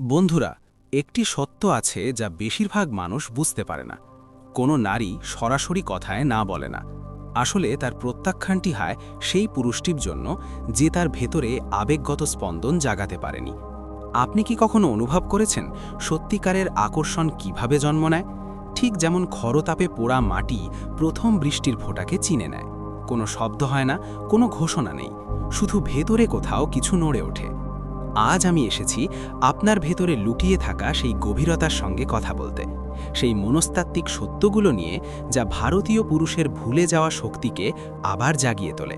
বন্ধুরা, একটি সত্য আছে যা বেশিরভাগ মানুষ বুঝতে পারে না। কোনো নারী সরাসরি কথায় না বলে না। আসলে তার প্রত্যাখ্যানটি হয় সেই পুরুষটির জন্য যে তার ভেতরে আবেগগত স্পন্দন জাগাতে পারেনি। আপনি কি কখনো অনুভব করেছেন সত্যিকারের আকর্ষণ কীভাবে জন্ম নেয়? ঠিক যেমন খরতাপে পোড়া মাটি প্রথম বৃষ্টির ফোঁটাকে চিনে নেয়। কোনো শব্দ হয় না, কোনো ঘোষণা নেই। শুধু ভেতরে কোথাও কিছু নড়ে ওঠে। আজ আমি এসেছি আপনার ভেতরে লুটিয়ে থাকা সেই গভীরতার সঙ্গে কথা বলতে। সেই মনস্তাত্ত্বিক সত্যগুলো নিয়ে যা ভারতীয় পুরুষের ভুলে যাওয়া শক্তিকে আবার জাগিয়ে তোলে।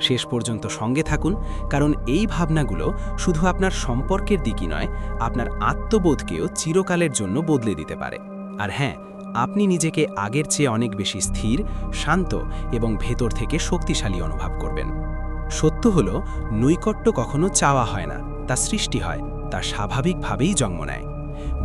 শেষ পর্যন্ত সঙ্গে থাকুন, কারণ এই ভাবনাগুলো শুধু আপনার সম্পর্কের দিকই নয়, আপনার আত্মবোধকেও চিরকালের জন্য বদলে দিতে পারে। আর হ্যাঁ আপনি নিজেকে আগের চেয়ে অনেক বেশি স্থির, শান্ত এবং ভেতর থেকে শক্তিশালী অনুভব করবেন। সত্য হল, নৈকট্য কখনো চাওয়া হয় না। তা সৃষ্টি হয়, তা স্বাভাবিকভাবেই জন্ম নেয়।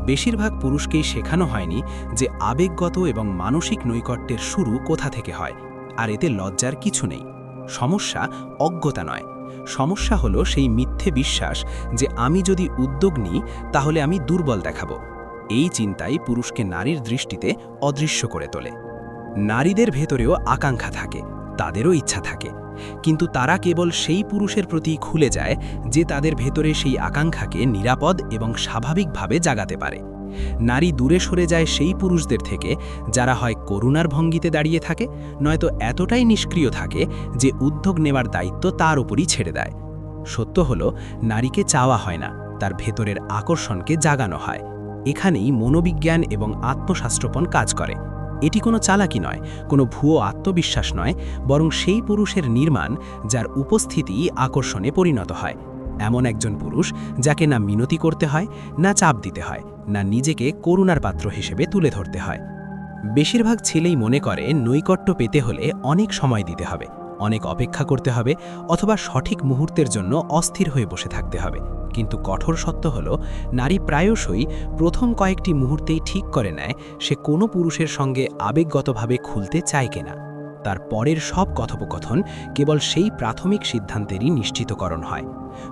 বেশিরভাগ পুরুষকেই শেখানো হয়নি যে আবেগগত এবং মানসিক নৈকট্যের শুরু কোথা থেকে হয়, আর এতে লজ্জার কিছু নেই। সমস্যা অজ্ঞতা নয়। সমস্যা হলো সেই মিথ্যে বিশ্বাস যে আমি যদি উদ্যোগ নিই, তাহলে আমি দুর্বল দেখাবো। এই চিন্তাই পুরুষকে নারীর দৃষ্টিতে অদৃশ্য করে তোলে। নারীদের ভেতরেও আকাঙ্ক্ষা থাকে। তাদেরও ইচ্ছা থাকে। কিন্তু তারা কেবল সেই পুরুষের প্রতি খুলে যায় যে তাদের ভেতরে সেই আকাঙ্ক্ষাকে নিরাপদ এবং স্বাভাবিকভাবে জাগাতে পারে। নারী দূরে সরে যায় সেই পুরুষদের থেকে, যারা হয় করুণার ভঙ্গিতে দাঁড়িয়ে থাকে, নয়তো এতটাই নিষ্ক্রিয় থাকে যে উদ্যোগ নেওয়ার দায়িত্ব তার উপরই ছেড়ে দেয়। সত্য হলো, নারীকে চাওয়া হয় না, তার ভেতরের আকর্ষণকে জাগানো হয়। এখানেই মনোবিজ্ঞান এবং আত্মশাস্ত্রপণ কাজ করে। এটি কোনো চালাকি নয়, কোনো ভুয়ো আত্মবিশ্বাস নয়, বরং সেই পুরুষের নির্মাণ যার উপস্থিতি আকর্ষণে পরিণত হয়। এমন একজন পুরুষ যাকে না মিনতি করতে হয়, না চাপ দিতে হয়, না নিজেকে করুণার পাত্র হিসেবে তুলে ধরতে হয়। বেশিরভাগ ছেলেই মনে করে নৈকট্য পেতে হলে অনেক সময় দিতে হবে। অনেক অপেক্ষা করতে হবে অথবা সঠিক মুহূর্তের জন্য অস্থির হয়ে বসে থাকতে হবে। কিন্তু কঠোর সত্য হল, নারী প্রায়শই প্রথম কয়েকটি মুহূর্তেই ঠিক করে নেয়, সে কোনো পুরুষের সঙ্গে আবেগগতভাবে খুলতে চায় কিনা। তার পরের সব কথোপকথন কেবল সেই প্রাথমিক সিদ্ধান্তেরই নিশ্চিতকরণ হয়।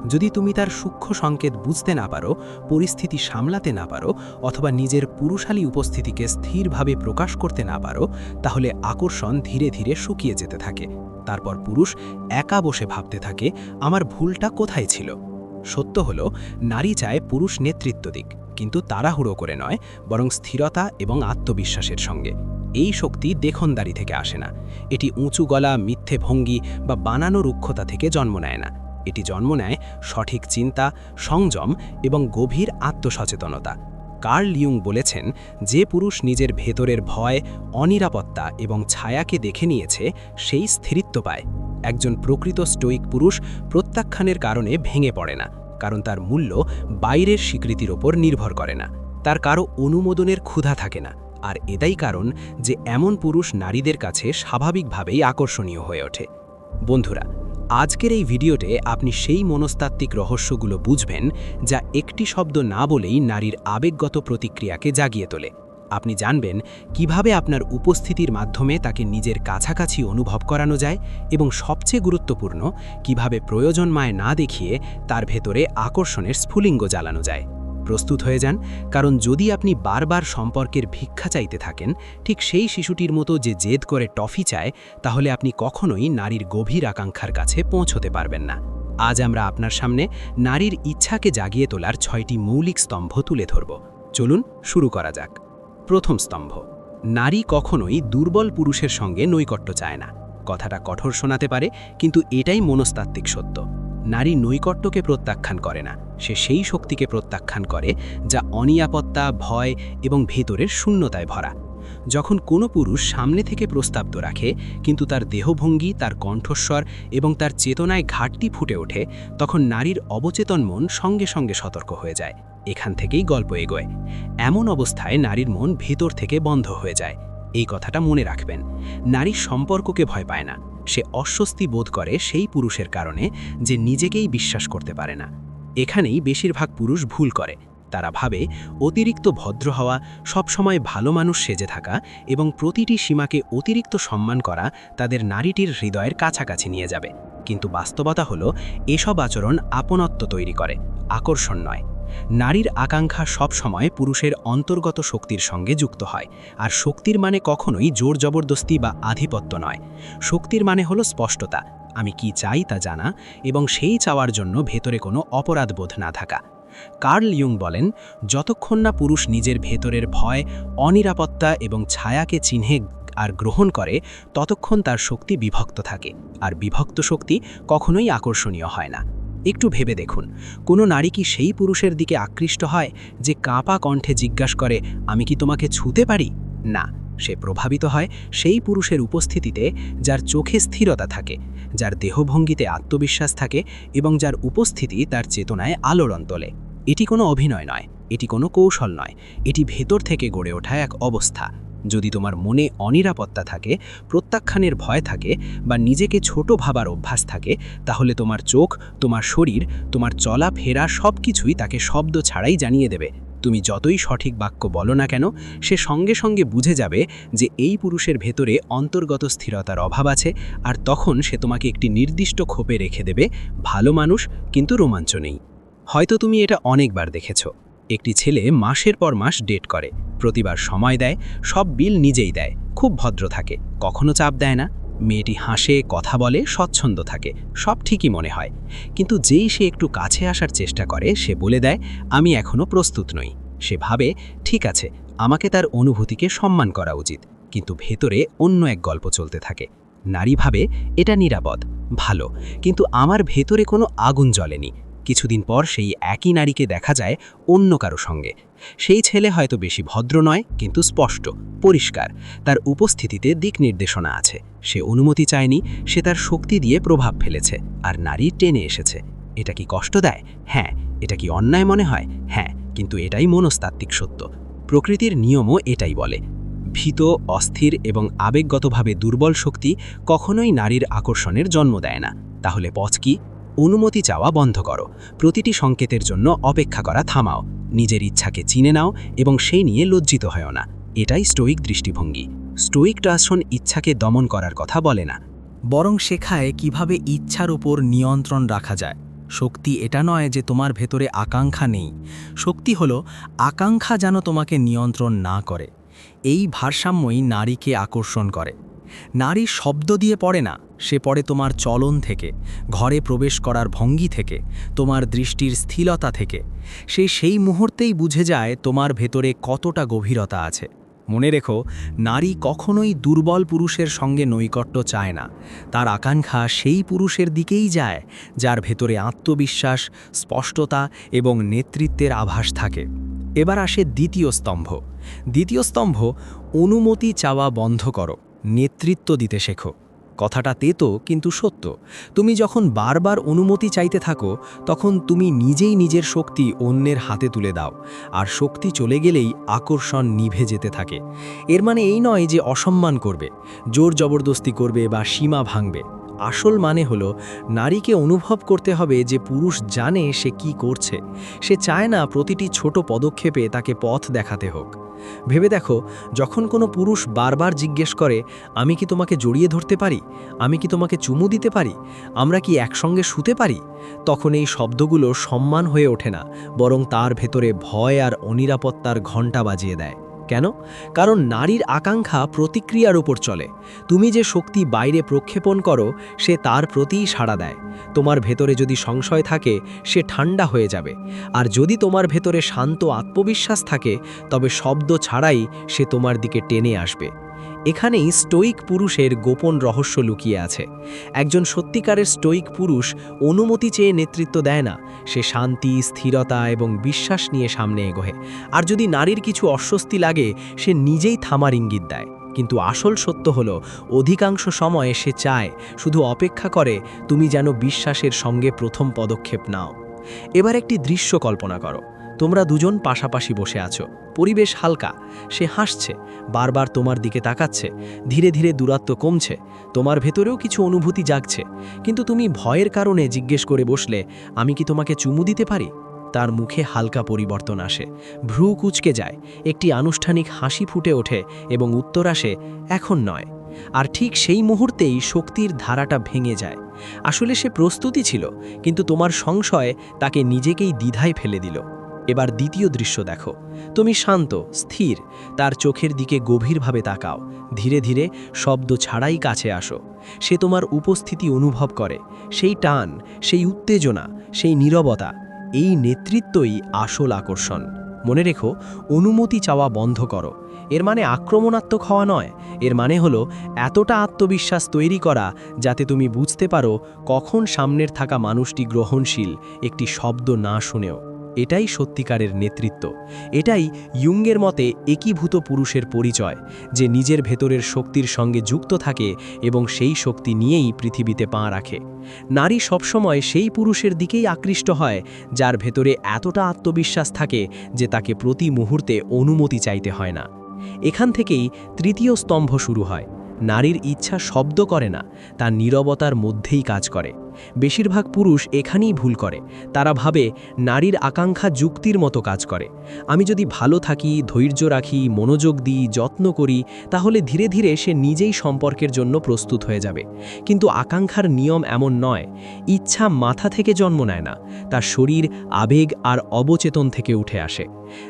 যদি তুমি তার সূক্ষ্ম সংকেত বুঝতে না পারো, পরিস্থিতি সামলাতে না পারো, অথবা নিজের পুরুষালী উপস্থিতিকে স্থিরভাবে প্রকাশ করতে না পারো, তাহলে আকর্ষণ ধীরে ধীরে শুকিয়ে যেতে থাকে। তারপর পুরুষ একা বসে ভাবতে থাকে, আমার ভুলটা কোথায় ছিল? সত্য হল, নারী চায় পুরুষ নেতৃত্ব দিক, কিন্তু তাড়াহুড়ো করে নয়, বরং স্থিরতা এবং আত্মবিশ্বাসের সঙ্গে। এই শক্তি দেখনদারি থেকে আসে না। এটি উঁচু গলা, মিথ্যে ভঙ্গি বা বানানো রুক্ষতা থেকে জন্ম নেয় না। এটি জন্ম নেয় সঠিক চিন্তা, সংযম এবং গভীর আত্মসচেতনতা। কার্ল লিউং বলেছেন, যে পুরুষ নিজের ভেতরের ভয়, অনিরাপত্তা এবং ছায়াকে দেখে নিয়েছে, সেই স্থিরিত্ব পায়। একজন প্রকৃত স্টোইক পুরুষ প্রত্যাখ্যানের কারণে ভেঙে পড়ে না, কারণ তার মূল্য বাইরের স্বীকৃতির ওপর নির্ভর করে না। তার কারও অনুমোদনের ক্ষুধা থাকে না। আর এটাই কারণ যে এমন পুরুষ নারীদের কাছে স্বাভাবিকভাবেই আকর্ষণীয় হয়ে ওঠে। বন্ধুরা, আজকের এই ভিডিওতে আপনি সেই মনস্তাত্ত্বিক রহস্যগুলো বুঝবেন যা একটি শব্দ না বলেই নারীর আবেগগত প্রতিক্রিয়াকে জাগিয়ে তোলে। আপনি জানবেন কীভাবে আপনার উপস্থিতির মাধ্যমে তাকে নিজের কাছাকাছি অনুভব করানো যায় এবং সবচেয়ে গুরুত্বপূর্ণ, কীভাবে প্রয়োজন মায় না দেখিয়ে তার ভেতরে আকর্ষণের স্ফুলিঙ্গ জ্বালানো যায়। প্রস্তুত হয়ে যান, কারণ যদি আপনি বারবার সম্পর্কের ভিক্ষা চাইতে থাকেন, ঠিক সেই শিশুটির মতো যে জেদ করে টফি চায়, তাহলে আপনি কখনোই নারীর গভীর আকাঙ্ক্ষার কাছে পৌঁছতে পারবেন না। আজ আমরা আপনার সামনে নারীর ইচ্ছাকে জাগিয়ে তোলার ছয়টি মৌলিক স্তম্ভ তুলে ধরব। চলুন শুরু করা যাক। প্রথম স্তম্ভ, নারী কখনোই দুর্বল পুরুষের সঙ্গে নৈকট্য চায় না। কথাটা কঠোর শোনাতে পারে, কিন্তু এটাই মনস্তাত্ত্বিক সত্য। নারী নৈকট্যকে প্রত্যাখ্যান করে না। সে সেই শক্তিকে প্রত্যাখ্যান করে যা অনিরাপত্তা, ভয় এবং ভেতরের শূন্যতায় ভরা। যখন কোনো পুরুষ সামনে থেকে প্রস্তাব তো রাখে, কিন্তু তার দেহভঙ্গি, তার কণ্ঠস্বর এবং তার চেতনায় ঘাটতি ফুটে ওঠে, তখন নারীর অবচেতন মন সঙ্গে সঙ্গে সতর্ক হয়ে যায়। এখান থেকেই গল্প এগোয়। এমন অবস্থায় নারীর মন ভেতর থেকে বন্ধ হয়ে যায়। এই কথাটা মনে রাখবেন। নারী সম্পর্ককে ভয় পায় না। সে অস্বস্তি বোধ করে সেই পুরুষের কারণে যে নিজেকেই বিশ্বাস করতে পারে না। এখানেই বেশিরভাগ পুরুষ ভুল করে। তারা ভাবে, অতিরিক্ত ভদ্র হওয়া, সবসময় ভালো মানুষ সেজে থাকা এবং প্রতিটি সীমাকে অতিরিক্ত সম্মান করা তাদের নারীটির হৃদয়ের কাছাকাছি নিয়ে যাবে। কিন্তু বাস্তবতা হলো, এসব আচরণ আপনত্ব তৈরি করে, আকর্ষণ নয়। নারীর আকাঙ্ক্ষা সবসময় পুরুষের অন্তর্গত শক্তির সঙ্গে যুক্ত হয়, আর শক্তির মানে কখনোই জোর জবরদস্তি বা আধিপত্য নয়। শক্তির মানে হলো স্পষ্টতা, আমি কি চাই তা জানা, এবং সেই চাওয়ার জন্য ভেতরে কোনো অপরাধ বোধ না থাকা। কার্ল ইয়ং বলেন, যতক্ষণ না পুরুষ নিজের ভেতরের ভয়, অনিরাপত্তা এবং ছায়াকে চিহ্নে আর গ্রহণ করে, ততক্ষণ তার শক্তি বিভক্ত থাকে, আর বিভক্ত শক্তি কখনোই আকর্ষণীয় হয় না। একটু ভেবে দেখুন। কোনো নারী কি সেই পুরুষের দিকে আকৃষ্ট হয় যে কাঁপা কণ্ঠে জিজ্ঞাসা করে, আমি কি তোমাকে ছুতে পারি? না, সে প্রভাবিত হয় সেই পুরুষের উপস্থিতিতে যার চোখে স্থিরতা থাকে, যার দেহভঙ্গিতে আত্মবিশ্বাস থাকে এবং যার উপস্থিতি তার চেতনায় আলোড়ন তোলে। এটি কোনো অভিনয় নয়, এটি কোনো কৌশল নয়, এটি ভেতর থেকে গড়ে ওঠা এক অবস্থা। যদি তোমার মনে অনিরাপত্তা থাকে, প্রত্যাখ্যানের ভয় থাকে বা নিজেকে ছোট ভাবার অভ্যাস থাকে, তাহলে তোমার চোখ, তোমার শরীর, তোমার চলা, ফেরা সব কিছুই তাকে শব্দ ছাড়াই জানিয়ে দেবে। তুমি যতই সঠিক বাক্য বলো না কেন, সে সঙ্গে সঙ্গে বুঝে যাবে যে এই পুরুষের ভেতরে অন্তর্গত স্থিরতার অভাব আছে আর তখন সে তোমাকে একটি নির্দিষ্ট ক্ষোপে রেখে দেবে, ভালো মানুষ কিন্তু রোমাঞ্চ নেই। হয়তো তুমি এটা অনেকবার দেখেছ। একটি ছেলে মাসের পর মাস ডেট করে, প্রতিবার সময় দেয়, সব বিল নিজেই দেয়, খুব ভদ্র থাকে, কখনো চাপ দেয় না। মেয়েটি হাসে, কথা বলে, স্বচ্ছন্দ থাকে, সব ঠিকই মনে হয়। কিন্তু যেই সে একটু কাছে আসার চেষ্টা করে, সে বলে দেয়, আমি এখনও প্রস্তুত নই। সে ভাবে, ঠিক আছে, আমাকে তার অনুভূতিকে সম্মান করা উচিত। কিন্তু ভেতরে অন্য এক গল্প চলতে থাকে। নারী ভাবে, এটা নিরাপদ, ভালো, কিন্তু আমার ভেতরে কোনো আগুন জ্বলেনি। কিছুদিন পর সেই একই নারীকে দেখা যায় অন্য কারও সঙ্গে। সেই ছেলে হয়তো বেশি ভদ্র নয়, কিন্তু স্পষ্ট, পরিষ্কার। তার উপস্থিতিতে দিক নির্দেশনা আছে। সে অনুমতি চায়নি, সে তার শক্তি দিয়ে প্রভাব ফেলেছে, আর নারী টেনে এসেছে। এটা কি কষ্ট দেয়? হ্যাঁ এটা কি অন্যায় মনে হয়? হ্যাঁ কিন্তু এটাই মনস্তাত্ত্বিক সত্য। প্রকৃতির নিয়মও এটাই বলে। ভীত, অস্থির এবং আবেগগতভাবে দুর্বল শক্তি কখনোই নারীর আকর্ষণের জন্ম দেয় না। তাহলে পথ কি? অনুমতি চাওয়া বন্ধ করো। প্রতিটি সংকেতের জন্য অপেক্ষা করা থামাও। নিজের ইচ্ছাকে চিনে নাও এবং সেই নিয়ে লজ্জিত হয় না। এটাই স্টোইক দৃষ্টিভঙ্গি। স্টোইক ট্রাসন ইচ্ছাকে দমন করার কথা বলে না। বরং শেখায় কীভাবে ইচ্ছার উপর নিয়ন্ত্রণ রাখা যায়। শক্তি এটা নয় যে তোমার ভেতরে আকাঙ্ক্ষা নেই। শক্তি হলো আকাঙ্ক্ষা যেন তোমাকে নিয়ন্ত্রণ না করে। এই ভারসাম্যই নারীকে আকর্ষণ করে। নারী শব্দ দিয়ে পড়ে না। সে পড়ে তোমার চলন থেকে, ঘরে প্রবেশ করার ভঙ্গি থেকে, তোমার দৃষ্টির স্থিলতা থেকে। সে সেই মুহূর্তেই বুঝে যায় তোমার ভেতরে কতটা গভীরতা আছে। মনে রেখো, নারী কখনোই দুর্বল পুরুষের সঙ্গে নৈকট্য চায় না। তার আকাঙ্ক্ষা সেই পুরুষের দিকেই যায়, যার ভেতরে আত্মবিশ্বাস, স্পষ্টতা এবং নেতৃত্বের আভাস থাকে। এবার আসে দ্বিতীয় স্তম্ভ। দ্বিতীয় স্তম্ভ, অনুমতি চাওয়া বন্ধ করো, নেতৃত্ব দিতে শেখো। কথাটা তেতো কিন্তু সত্য। তুমি যখন বারবার অনুমতি চাইতে থাকো, তখন তুমি নিজেই নিজের শক্তি অন্যের হাতে তুলে দাও, আর শক্তি চলে গেলেই আকর্ষণ নিভে যেতে থাকে। এর মানে এই নয় যে অসম্মান করবে, জোর জবরদস্তি করবে বা সীমা ভাঙবে। আসল মানে হলো, নারীকে অনুভব করতে হবে যে পুরুষ জানে সে কি করছে। সে চায় না প্রতিটি ছোট পদক্ষেপে তাকে পথ দেখাতে হোক। ভেবে দেখো, যখন কোনো পুরুষ বারবার জিজ্ঞেস করে, আমি কি তোমাকে জড়িয়ে ধরতে পারি? আমি কি তোমাকে চুমু দিতে পারি? আমরা কি একসঙ্গে শুতে পারি? তখন এই শব্দগুলো সম্মান হয়ে ওঠে না, বরং তার ভেতরে ভয় আর অনিরাপত্তার ঘণ্টা বাজিয়ে দেয়। কেন? কারণ নারীর আকাঙ্ক্ষা প্রতিক্রিয়ার উপর চলে। তুমি যে শক্তি বাইরে প্রক্ষেপণ করো, সে তার প্রতিই সাড়া দেয়। তোমার ভেতরে যদি সংশয় থাকে, সে ঠান্ডা হয়ে যাবে। আর যদি তোমার ভেতরে শান্ত আত্মবিশ্বাস থাকে, তবে শব্দ ছাড়াই সে তোমার দিকে টেনে আসবে। এখানেই স্টোইক পুরুষের গোপন রহস্য লুকিয়ে আছে। একজন সত্যিকারের স্টোইক পুরুষ অনুমতি চেয়ে নেতৃত্ব দেয় না, সে শান্তি, স্থিরতা এবং বিশ্বাস নিয়ে সামনে এগোহে আর যদি নারীর কিছু অস্বস্তি লাগে, সে নিজেই থামার ইঙ্গিত দেয়। কিন্তু আসল সত্য হলো, অধিকাংশ সময়ে সে চায়, শুধু অপেক্ষা করে, তুমি যেন বিশ্বাসের সঙ্গে প্রথম পদক্ষেপ নাও। এবার একটি দৃশ্য কল্পনা করো। তোমরা দুজন পাশাপাশি বসে আছো। পরিবেশ হালকা। সে হাসছে, বারবার তোমার দিকে তাকাচ্ছে, ধীরে ধীরে দূরত্ব কমছে, তোমার ভেতরেও কিছু অনুভূতি জাগছে। কিন্তু তুমি ভয়ের কারণে জিজ্ঞেস করে বসলে, আমি কি তোমাকে চুমু দিতে পারি? তার মুখে হালকা পরিবর্তন আসে, ভ্রু কুচকে যায়, একটি আনুষ্ঠানিক হাসি ফুটে ওঠে এবং উত্তর আসে, এখন নয়। আর ঠিক সেই মুহূর্তেই শক্তির ধারাটা ভেঙে যায়। আসলে সে প্রস্তুতি ছিল, কিন্তু তোমার সংশয় তাকে নিজেকেই দ্বিধায় ফেলে দিল। এবার দ্বিতীয় দৃশ্য দেখো। তুমি শান্ত, স্থির, তার চোখের দিকে গভীরভাবে তাকাও। ধীরে ধীরে শব্দ ছাড়াই কাছে আসো। সে তোমার উপস্থিতি অনুভব করে। সেই টান, সেই উত্তেজনা, সেই নীরবতা, এই নেতৃত্বই আসল আকর্ষণ। মনে রেখো, অনুমতি চাওয়া বন্ধ করো। এর মানে আক্রমণাত্মক হওয়া নয়। এর মানে হলো এতটা আত্মবিশ্বাস তৈরি করা যাতে তুমি বুঝতে পারো কখন সামনের থাকা মানুষটি গ্রহণশীল, একটি শব্দ না শুনেও। এটাই সত্যিকারের নেতৃত্ব। এটাই ইয়ুঙ্গের মতে একীভূত পুরুষের পরিচয়, যে নিজের ভেতরের শক্তির সঙ্গে যুক্ত থাকে এবং সেই শক্তি নিয়েই পৃথিবীতে পা রাখে। নারী সবসময় সেই পুরুষের দিকেই আকৃষ্ট হয়, যার ভেতরে এতটা আত্মবিশ্বাস থাকে যে তাকে প্রতি মুহূর্তে অনুমতি চাইতে হয় না। এখান থেকেই তৃতীয় স্তম্ভ শুরু হয়। নারীর ইচ্ছা শব্দ করে না, তা নীরবতার মধ্যেই কাজ করে। বেশিরভাগ পুরুষ এখানেই ভুল করে। তারা ভাবে নারীর আকাঙ্ক্ষা যুক্তির মতো কাজ করে। আমি যদি ভালো থাকি, ধৈর্য রাখি, মনোযোগ দিই, যত্ন করি, তাহলে ধীরে ধীরে সে নিজেই সম্পর্কের জন্য প্রস্তুত হয়ে যাবে। কিন্তু আকাঙ্ক্ষার নিয়ম এমন নয়, ইচ্ছা মাথা থেকে জন্ম নেয় না তার শরীর, আবেগ আর অবচেতন থেকে উঠে আসে।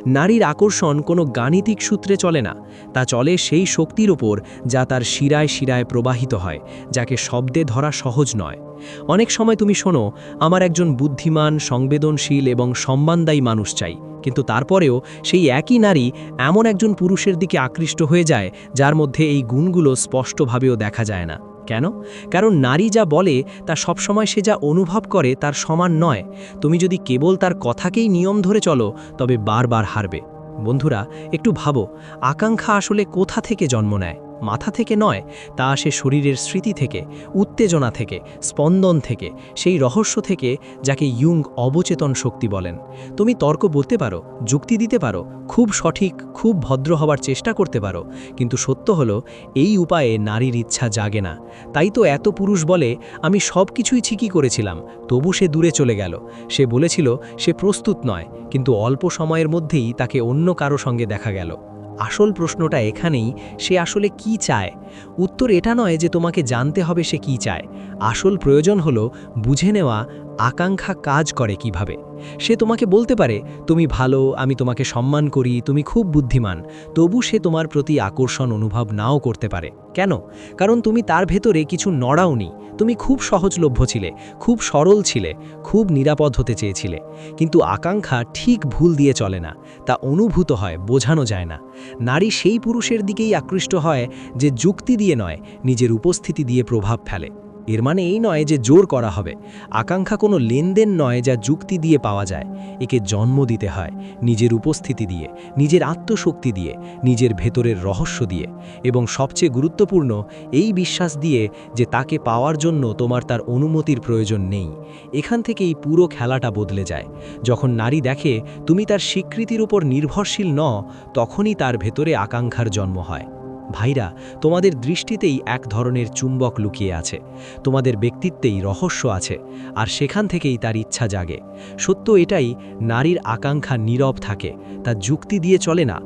নারীর আকর্ষণ কোনো গাণিতিক সূত্রে চলে না, তা চলে সেই শক্তির ওপর যা তার শিরায় শিরায় প্রবাহিত হয়, যাকে শব্দে ধরা সহজ নয়। অনেক সময় তুমি শোনো, আমার একজন বুদ্ধিমান, সংবেদনশীল এবং সম্মানদায়ী মানুষ চাই। কিন্তু তারপরেও সেই একই নারী এমন একজন পুরুষের দিকে আকৃষ্ট হয়ে যায়, যার মধ্যে এই গুণগুলো স্পষ্টভাবেও দেখা যায় না। কেন? কারণ নারী যা বলে, তা সবসময় সে যা অনুভব করে, তার সমান নয়। তুমি যদি কেবল তার কথাকেই নিয়ম ধরে চলো, তবে বারবার হারবে। বন্ধুরা, একটু ভাবো, আকাঙ্ক্ষা আসলে কোথা থেকে জন্ম নেয়? মাথা থেকে নয়, তা আসে শরীরের স্মৃতি থেকে, উত্তেজনা থেকে, স্পন্দন থেকে, সেই রহস্য থেকে যাকে ইয়ুং অবচেতন শক্তি বলেন। তুমি তর্ক বলতে পারো, যুক্তি দিতে পারো, খুব সঠিক, খুব ভদ্র হবার চেষ্টা করতে পারো, কিন্তু সত্য হলো, এই উপায়ে নারীর ইচ্ছা জাগে না। তাই তো এত পুরুষ বলে, আমি সব কিছুই ঠিকই করেছিলাম, তবু সে দূরে চলে গেল। সে বলেছিল, সে প্রস্তুত নয়, কিন্তু অল্প সময়ের মধ্যেই তাকে অন্য কারও সঙ্গে দেখা গেল। আসল প্রশ্নটা এখানেই, সে আসলে কি চায়? উত্তর এটা নয় যে তোমাকে জানতে হবে সে কি চায়। আসল প্রয়োজন হলো বুঝে নেওয়া আকাঙ্ক্ষা কাজ করে কীভাবে? সে তোমাকে বলতে পারে, তুমি ভালো, আমি তোমাকে সম্মান করি, তুমি খুব বুদ্ধিমান। তবু সে তোমার প্রতি আকর্ষণ অনুভব নাও করতে পারে। কেন? কারণ তুমি তার ভেতরে কিছু নড়াওনি তুমি খুব সহজলভ্য ছিলে, খুব সরল ছিলে, খুব নিরাপদ হতে চেয়েছিলে। কিন্তু আকাঙ্ক্ষা ঠিক ভুল দিয়ে চলে না। তা অনুভূত হয়, বোঝানো যায় না। নারী সেই পুরুষের দিকেই আকৃষ্ট হয়, যে যুক্তি দিয়ে নয়, নিজের উপস্থিতি দিয়ে প্রভাব ফেলে। এর মানে এই নয় যে জোর করা হবে। আকাঙ্ক্ষা কোনো লেনদেন নয় যা যুক্তি দিয়ে পাওয়া যায়। একে জন্ম দিতে হয়, নিজের উপস্থিতি দিয়ে, নিজের আত্মশক্তি দিয়ে, নিজের ভেতরের রহস্য দিয়ে। এবং সবচেয়ে গুরুত্বপূর্ণ, এই বিশ্বাস দিয়ে যে তাকে পাওয়ার জন্য তোমার তার অনুমতির প্রয়োজন নেই। এখান থেকেই পুরো খেলাটা বদলে যায়। যখন নারী দেখে, তুমি তার স্বীকৃতির উপর নির্ভরশীল ন তখনই তার ভেতরে আকাঙ্ক্ষার জন্ম হয়। ভাইরা, তোমাদের দৃষ্টিতেই এক ধরনের চুম্বক লুকিয়ে আছে। তোমাদের ব্যক্তিত্বেই রহস্য আছে, আর সেখান থেকেই তার ইচ্ছা জাগে। সত্য এটাই, নারীর আকাঙ্ক্ষা নীরব থাকে, তা যুক্তি দিয়ে চলে না।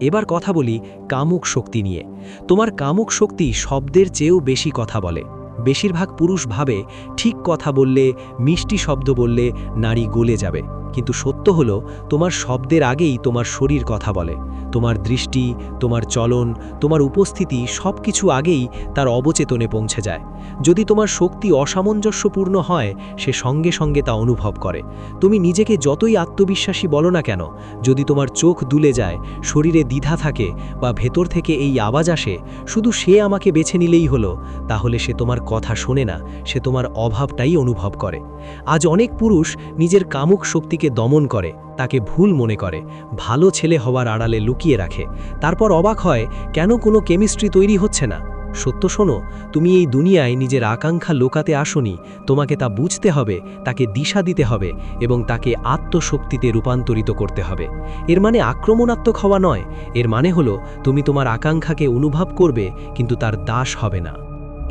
এবার কথা বলি কামুক শক্তি নিয়ে। তোমার কামুক শক্তি শব্দের চেয়েও বেশি কথা বলে। বেশিরভাগ পুরুষ ভাবে ঠিক কথা বললে, মিষ্টি শব্দ বললে নারী গলে যাবে। কিন্তু সত্য হলো, তোমার শব্দের আগেই তোমার শরীর কথা বলে। তোমার দৃষ্টি, তোমার চলন, তোমার উপস্থিতি সব কিছু আগেই তার অবচেতনে পৌঁছে যায়। যদি তোমার শক্তি অসামঞ্জস্যপূর্ণ হয়, সে সঙ্গে সঙ্গে তা অনুভব করে। তুমি নিজেকে যতই আত্মবিশ্বাসী বলো না কেন, যদি তোমার চোখ দুলে যায়, শরীরে দ্বিধা থাকে বা ভেতর থেকে এই আওয়াজ আসে, শুধু সে আমাকে বেছে নিলেই হলো, তাহলে সে তোমার কথা শোনে না, সে তোমার অভাবটাই অনুভব করে। আজ অনেক পুরুষ নিজের কামুক শক্তিকে দমন করে, তাকে ভুল মনে করে, ভালো ছেলে হওয়ার আড়ালে লুকিয়ে রাখে। তারপর অবাক হয়, কেন কোনো কেমিস্ট্রি তৈরি হচ্ছে না? সত্য শোনো, তুমি এই দুনিয়ায় নিজের আকাঙ্ক্ষা লোকাতে আসনি, তোমাকে তা বুঝতে হবে, তাকে দিশা দিতে হবে, এবং তাকে আত্মশক্তিতে রূপান্তরিত করতে হবে। এর মানে আক্রমণাত্মক হওয়া নয়, এর মানে হলো তুমি তোমার আকাঙ্ক্ষাকে অনুভব করবে, কিন্তু তার দাস হবে না।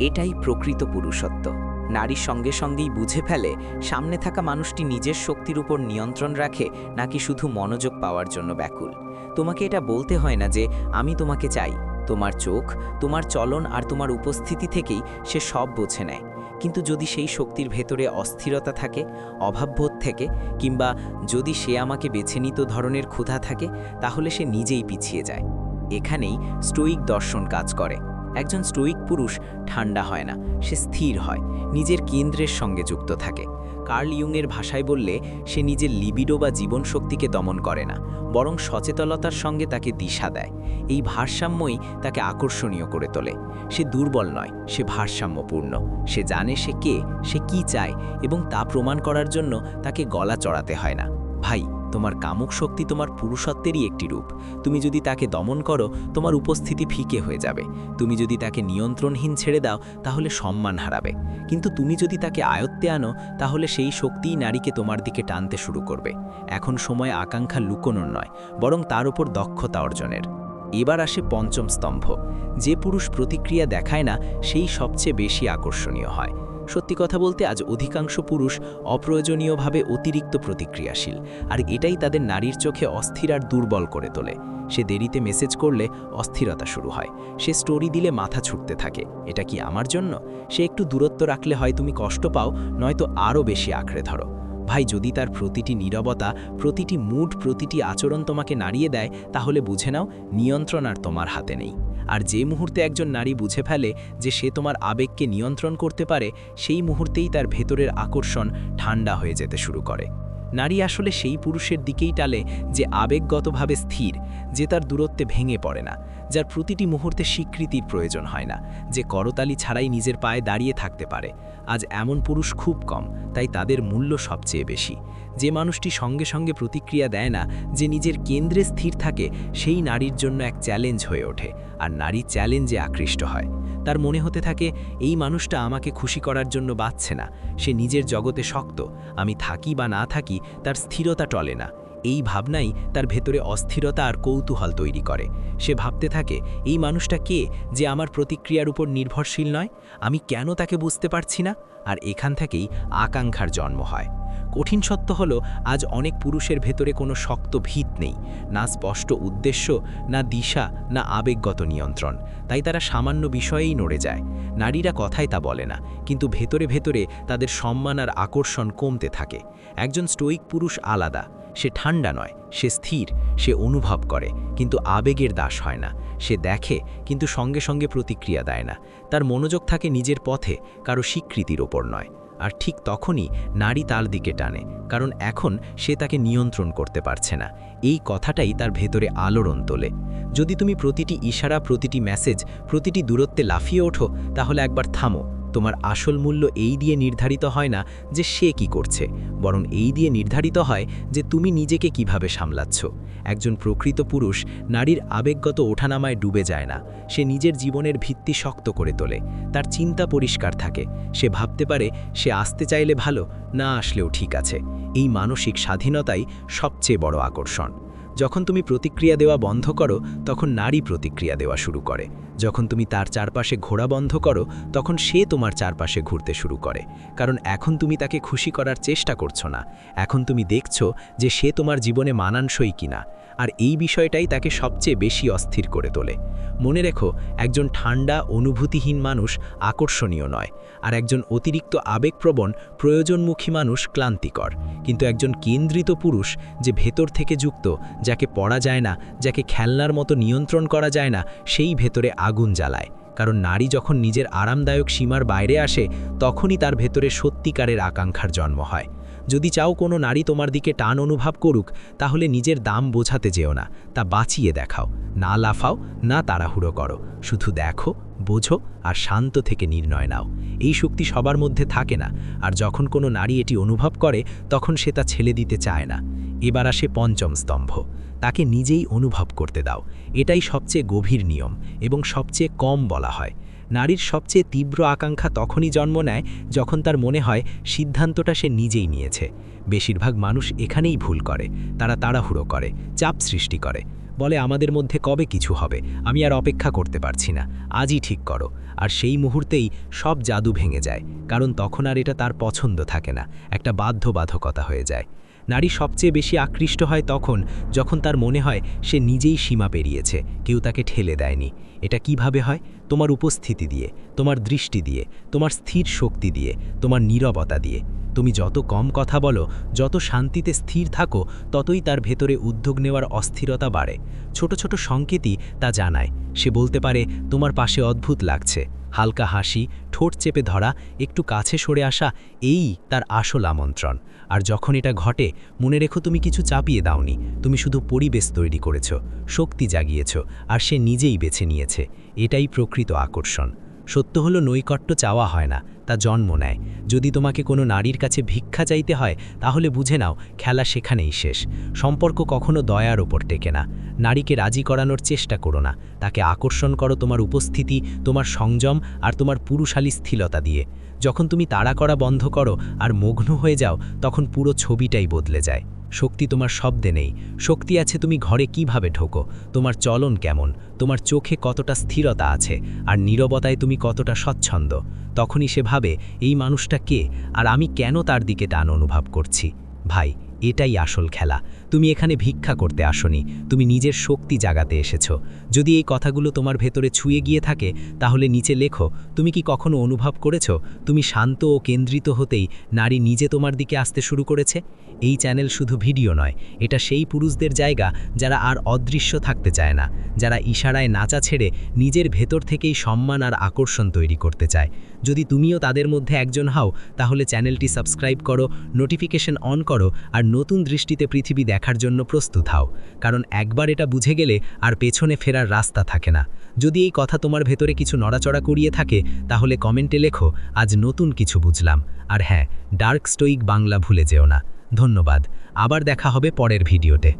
এটাই প্রকৃত পুরুষত্ব। নারীর সঙ্গে সঙ্গেই বুঝে ফেলে, সামনে থাকা মানুষটি নিজের শক্তির উপর নিয়ন্ত্রণ রাখে নাকি শুধু মনোযোগ পাওয়ার জন্য ব্যাকুল। তোমাকে এটা বলতে হয় না যে, আমি তোমাকে চাই। তোমার চোখ, তোমার চলন আর তোমার উপস্থিতি থেকেই সে সব বোঝে নেয়। কিন্তু যদি সেই শক্তির ভেতরে অস্থিরতা থাকে, অভাববোধ থেকে, কিংবা যদি সে আমাকে বেছে নিত ধরনের ক্ষুধা থাকে, তাহলে সে নিজেই পিছিয়ে যায়। এখানেই স্টোইক দর্শন কাজ করে। একজন স্টোইক পুরুষ ঠান্ডা হয় না, সে স্থির হয়, নিজের কেন্দ্রের সঙ্গে যুক্ত থাকে। কার্ল ইউংয়ের ভাষায় বললে, সে নিজের লিবিডো বা জীবনশক্তিকে দমন করে না, বরং সচেতনতার সঙ্গে তাকে দিশা দেয়। এই ভারসাম্যই তাকে আকর্ষণীয় করে তোলে। সে দুর্বল নয়, সে ভারসাম্যপূর্ণ। সে জানে সে কে, সে কি চায়, এবং তা প্রমাণ করার জন্য তাকে গলা চড়াতে হয় না। ভাই তোমার কামুক শক্তি তোমার পুরুষত্বেরই একটি রূপ। তুমি যদি তাকে দমন করো, তোমার উপস্থিতি ফিকে হয়ে যাবে। তুমি যদি তাকে নিয়ন্ত্রণহীন ছেড়ে দাও, তাহলে সম্মান হারাবে। কিন্তু তুমি যদি তাকে আয়ত্তে আনো, তাহলে সেই শক্তিই নারীকে তোমার দিকে টানতে শুরু করবে। এখন সময় আকাঙ্ক্ষা লুকোনোর নয়, বরং তার উপর দক্ষতা অর্জনের। এবার আসে পঞ্চম স্তম্ভ। যে পুরুষ প্রতিক্রিয়া দেখায় না, সেই সবচেয়ে বেশি আকর্ষণীয় হয়। সত্যি কথা বলতে আজ অধিকাংশ পুরুষ অপ্রয়োজনীয়ভাবে অতিরিক্ত প্রতিক্রিয়াশীল, আর এটাই তাদের নারীর চোখে অস্থির আর দুর্বল করে তোলে। সে দেরিতে মেসেজ করলে অস্থিরতা শুরু হয়। সে স্টোরি দিলে মাথা ছুটতে থাকে। এটা কি আমার জন্য? সে একটু দূরত্ব রাখলে হয় তুমি কষ্ট পাও, নয়তো আরও বেশি আঁকড়ে ধরো। ভাই, যদি তার প্রতিটি নীরবতা, প্রতিটি মুড, প্রতিটি আচরণ তোমাকে নাড়িয়ে দেয়, তাহলে বুঝে নাও, নিয়ন্ত্রণ আর তোমার হাতে নেই। আর যে মুহূর্তে একজন নারী বুঝে ফেলে যে সে তোমার আবেগকে নিয়ন্ত্রণ করতে পারে, সেই মুহূর্তেই তার ভেতরের আকর্ষণ ঠান্ডা হয়ে যেতে শুরু করে। নারী আসলে সেই পুরুষের দিকেই টালে যে আবেগগতভাবে স্থির, যে তার দূরত্বে ভেঙে পড়ে না, যার প্রতিটি মুহূর্তে স্বীকৃতির প্রয়োজন হয় না, যে করতালি ছাড়াই নিজের পায়ে দাঁড়িয়ে থাকতে পারে। আজ এমন পুরুষ খুব কম, তাই তাদের মূল্য সবচেয়ে বেশি। যে মানুষটি সঙ্গে সঙ্গে প্রতিক্রিয়া দেয় না, যে নিজের কেন্দ্রে স্থির থাকে, সেই নারীর জন্য এক চ্যালেঞ্জ হয়ে ওঠে, আর নারী চ্যালেঞ্জে আকৃষ্ট হয়। তার মনে হতে থাকে, এই মানুষটা আমাকে খুশি করার জন্য বাঁচছে না, সে নিজের জগতে শক্ত, আমি থাকি বা না থাকি, তার স্থিরতা টলে না। এই ভাবনাই তার ভেতরে অস্থিরতা আর কৌতূহল তৈরি করে। সে ভাবতে থাকে, এই মানুষটা কে যে আমার প্রতিক্রিয়ার উপর নির্ভরশীল নয়? আমি কেন তাকে বুঝতে পারছি না? আর এখান থেকেই আকাঙ্ক্ষার জন্ম হয়। কঠিন সত্য হলো, আজ অনেক পুরুষের ভেতরে কোনো শক্ত ভিত নেই, না স্পষ্ট উদ্দেশ্য, না দিশা, না আবেগগত নিয়ন্ত্রণ। তাই তারা সামান্য বিষয়েই নড়ে যায়। নারীরা কথায় তা বলে না, কিন্তু ভেতরে ভেতরে তাদের সম্মান আর আকর্ষণ কমতে থাকে। একজন স্টোইক পুরুষ আলাদা সে ঠান্ডা নয়, সে স্থির, সে অনুভব করে, কিন্তু আবেগের দাস হয় না। সে দেখে, কিন্তু সঙ্গে সঙ্গে প্রতিক্রিয়া দেয় না। তার মনোযোগ থাকে নিজের পথে, কারও স্বীকৃতির ওপর নয়। আর ঠিক তখনই নারী তার দিকে টানে, কারণ এখন সে তাকে নিয়ন্ত্রণ করতে পারছে না। এই কথাটাই তার ভেতরে আলোড়ন তোলে। যদি তুমি প্রতিটি ইশারা, প্রতিটি মেসেজ প্রতিটি দূরত্বে লাফিয়ে ওঠো, তাহলে একবার থামো। তোমার আসল মূল্য এই দিয়ে নির্ধারিত হয় না যে সে কি করছে, বরং এই দিয়ে নির্ধারিত হয় যে তুমি নিজেকে কীভাবে সামলাচ্ছ। একজন প্রকৃত পুরুষ নারীর আবেগগত ওঠানামায় ডুবে যায় না, সে নিজের জীবনের ভিত্তি শক্ত করে তোলে, তার চিন্তা পরিষ্কার থাকে, সে ভাবতে পারে সে আসতে চাইলে ভালো, না আসলেও ঠিক আছে। এই মানসিক স্বাধীনতাই সবচেয়ে বড় আকর্ষণ। যখন তুমি প্রতিক্রিয়া দেওয়া বন্ধ করো, তখন নারী প্রতিক্রিয়া দেওয়া শুরু করে। যখন তুমি তার চারপাশে ঘোরা বন্ধ করো, তখন সে তোমার চারপাশে ঘুরতে শুরু করে। কারণ এখন তুমি তাকে খুশি করার চেষ্টা করছ না। এখন তুমি দেখছ যে সে তোমার জীবনে মানানসই কিনা। আর এই বিষয়টাই তাকে সবচেয়ে বেশি অস্থির করে তোলে। মনে রেখো, একজন ঠান্ডা, অনুভূতিহীন মানুষ আকর্ষণীয় নয়। আর একজন অতিরিক্ত আবেগপ্রবণ, প্রয়োজনমুখী মানুষ ক্লান্তিকর। কিন্তু একজন কেন্দ্রিত পুরুষ যে ভেতর থেকে যুক্ত, যাকে পড়া যায় না, যাকে খেলনার মতো নিয়ন্ত্রণ করা যায় না, সেই ভেতরে আগুন জ্বালায়, কারণ নারী যখন নিজের আরামদায়ক সীমার বাইরে আসে, তখনই তার ভেতরে সত্যিকারের আকাঙ্ক্ষার জন্ম হয়। যদি চাও কোনো নারী তোমার দিকে টান অনুভব করুক, তাহলে নিজের দাম বোঝাতে যেও না, তা বাঁচিয়ে দেখাও। না লাফাও, না তাড়াহুড়ো করো। শুধু দেখো, বোঝো আর শান্ত থেকে নির্ণয় নাও। এই শক্তি সবার মধ্যে থাকে না, আর যখন কোনো নারী এটি অনুভব করে, তখন সে তা ছেলে দিতে চায় না। এবার আসে পঞ্চম স্তম্ভ। তাকে নিজেই অনুভব করতে দাও। এটাই সবচেয়ে গভীর নিয়ম এবং সবচেয়ে কম বলা হয়। নারীর সবচেয়ে তীব্র আকাঙ্ক্ষা তখনই জন্ম নেয় যখন তার মনে হয় সিদ্ধান্তটা সে নিজেই নিয়েছে। বেশিরভাগ মানুষ এখানেই ভুল করে। তারা তাড়াহুড়ো করে, চাপ সৃষ্টি করে। বলে, আমাদের মধ্যে কবে কিছু হবে? আমি আর অপেক্ষা করতে পারছি না। আজই ঠিক করো। আর সেই মুহূর্তেই সব জাদু ভেঙে যায়। কারণ তখন আর এটা তার পছন্দ থাকে না। একটা বাধ্যবাধকতা হয়ে যায়। নারী সবচেয়ে বেশি আকৃষ্ট হয় তখন, যখন তার মনে হয় সে নিজেই সীমা পেরিয়েছে, কেউ তাকে ঠেলে দেয়নি। এটা কীভাবে হয়? তোমার উপস্থিতি দিয়ে, তোমার দৃষ্টি দিয়ে, তোমার স্থির শক্তি দিয়ে, তোমার নীরবতা দিয়ে। তুমি যত কম কথা বলো, যত শান্তিতে স্থির থাকো, ততই তার ভেতরে উদ্যোগ নেওয়ার অস্থিরতা বাড়ে। ছোট ছোট সংকেতই তা জানায়। সে বলতে পারে, তোমার পাশে অদ্ভুত লাগছে। হালকা হাসি, ঠোঁট চেপে ধরা, একটু কাছে সরে আসা, এই তার আসল আমন্ত্রণ। আর যখন এটা ঘটে, মনে রেখো তুমি কিছু চাপিয়ে দাওনি। তুমি শুধু পরিবেশ তৈরি করেছ, শক্তি জাগিয়েছ, আর সে নিজেই বেছে নিয়েছে। এটাই প্রকৃত আকর্ষণ। সত্য হলো নৈকট্য চাওয়া হয় না তা জন্ম নেয়। যদি তোমাকে কোনো নারীর কাছে ভিক্ষা চাইতে হয়, তাহলে বুঝে নাও, খেলা সেখানেই শেষ। সম্পর্ক কখনো দয়ার ওপর টেকে না। নারীকে রাজি করানোর চেষ্টা করো না। তাকে আকর্ষণ করো তোমার উপস্থিতি, তোমার সংযম আর তোমার পুরুষালী স্থিলতা দিয়ে। যখন তুমি তাড়া করা বন্ধ করো আর মগ্ন হয়ে যাও, তখন পুরো ছবিটাই বদলে যায়। শক্তি তোমার শব্দে নেই। শক্তি আছে তুমি ঘরে কীভাবে ঢোকো? তোমার চলন কেমন? তোমার চোখে কতটা স্থিরতা আছে? আর নীরবতায় তুমি কতটা স্বচ্ছন্দ? তখনই সে ভাবে, এই মানুষটা কে? আর আমি কেন তার দিকে টান অনুভব করছি? ভাই, এটাই আসল খেলা। তুমি এখানে ভিক্ষা করতে আসনি। তুমি নিজের শক্তি জাগাতে এসেছ। যদি এই কথাগুলো তোমার ভেতরে ছুঁয়ে গিয়ে থাকে, তাহলে নিচে লেখো, তুমি কি কখনো অনুভব করেছ, তুমি শান্ত ও কেন্দ্রিত হতেই নারী নিজে তোমার দিকে আসতে শুরু করেছে? এই চ্যানেল শুধু ভিডিও নয়, এটা সেই পুরুষদের জায়গা যারা আর অদৃশ্য থাকতে চায় না, যারা ইশারায় নাচা ছেড়ে নিজের ভেতর থেকেই সম্মান আর আকর্ষণ তৈরি করতে চায়। যদি তুমিও তাদের মধ্যে একজন হও, তাহলে চ্যানেলটি সাবস্ক্রাইব করো, নোটিফিকেশন অন করো আর নতুন দৃষ্টিতে পৃথিবী দেখার জন্য প্রস্তুত হও। কারণ একবার এটা বুঝে গেলে আর পেছনে ফেরার রাস্তা থাকে না। যদি এই কথা তোমার ভেতরে কিছু নড়াচড়া করিয়ে থাকে, তাহলে কমেন্টে লেখো, আজ নতুন কিছু বুঝলাম। আর হ্যাঁ ডার্ক স্টোইক বাংলা ভুলে যেও না। ধন্যবাদ। আবার দেখা হবে পরের ভিডিওতে।